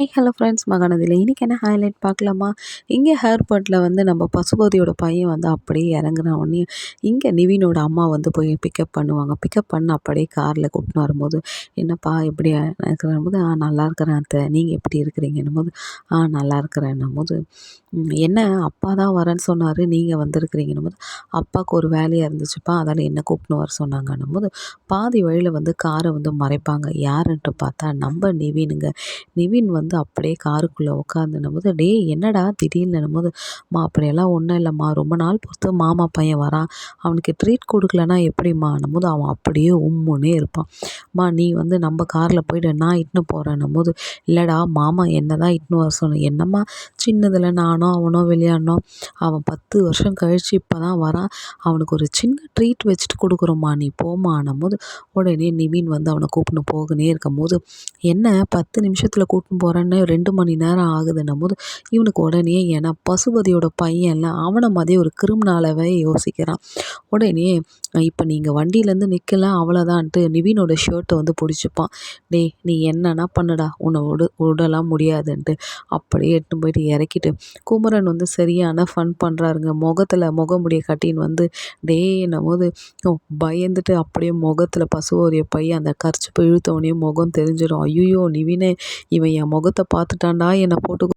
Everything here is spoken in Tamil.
ஹே ஹலோ ஃப்ரெண்ட்ஸ் மகாநதியில் இன்றைக்கி என்ன ஹைலைட் பார்க்கலாமா? இங்கே ஹேர்போர்ட்டில் வந்து நம்ம பசுபதியோட பையன் வந்து அப்படியே இறங்குன உடனே இங்கே நிவினோட அம்மா வந்து போய் பிக்கப் பண்ணுவாங்க. பிக்கப் பண்ண அப்படியே காரில் கூட்டின்னு வரும்போது என்னப்பா எப்படி இருக்கிற போது ஆ நல்லா இருக்கிறேன் அத்தை. நீங்கள் எப்படி இருக்கிறீங்கன்னும் போது ஆ நல்லா இருக்கிறேன்னும் போது என்ன? அப்பா தான் வரேன்னு சொன்னார். நீங்கள் வந்திருக்கிறீங்கன்னும் போது அப்பாவுக்கு ஒரு வேலையாக இருந்துச்சுப்பா. அதால் என்ன கூப்பிட்டு வர சொன்னாங்கன்னும் போது பாதி வழியில் வந்து காரை வந்து மறைப்பாங்க. யாருன்ட்டு பார்த்தா நம்ம நிவினுங்க. நிவின் வந்து வந்து அப்படியே காருக்குள்ளே உட்காந்துன்னும் போது டே என்னடா திடீர்னு போது மா அப்படியெல்லாம் ஒன்றும் இல்லைம்மா. ரொம்ப நாள் பொறுத்து மாமா பையன் வரான். அவனுக்கு ட்ரீட் கொடுக்கலன்னா எப்படிம்மான்னும் போது அவன் அப்படியே உம்முன்னே இருப்பான். மா நீ வந்து நம்ம காரில் போய்ட்டு நான் இட்டுன்னு போகிறேன்னும் போது இல்லைடா மாமா என்ன தான் இட்டுன்னு வர சொன்ன என்னம்மா சின்னதில் நானோ அவனோ விளையாடினோம் அவன் பத்து வருஷம் கழித்து இப்போ தான் வரான். அவனுக்கு ஒரு சின்ன ட்ரீட் வச்சுட்டு கொடுக்குறோம்மா. நீ போமான்னும் போது உடனே நிவின் வந்து அவனை கூப்பிட்டு போகுனே இருக்கும் போது என்ன பத்து நிமிஷத்தில் கூட்டின்னு உடனே ரெண்டு மணி நேரம் ஆகுதுன்னும் போது இவனுக்கு உடனே ஏன்னா பசுபதியோட பையன்ல அவனை மாதிரி ஒரு கிரிமினாலவே யோசிக்கிறான். உடனே இப்போ நீங்கள் வண்டியிலேருந்து நிற்கலாம் அவ்வளோதான்ட்டு நிவினோட ஷர்ட்டை வந்து பிடிச்சிப்பான். டேய் நீ என்னன்னா பண்ணுடா உன்னை உட உடலாம் முடியாதுன்ட்டு. அப்படியே எடுத்துன்னு போயிட்டு இறக்கிட்டு குமரன் வந்து சரியான ஃபன் பண்ணுறாருங்க முகத்தில் முகமுடிய கட்டின்னு வந்து டேன்னும் போது பயந்துட்டு அப்படியே முகத்தில் பசுவோடைய பையன் அந்த கர்ச்சிப்பை இழுத்தவனையும் முகம் தெரிஞ்சிடும். ஐயோ நிவினே இவன் என் முகத்தை பார்த்துட்டான்டா என்னை போட்டு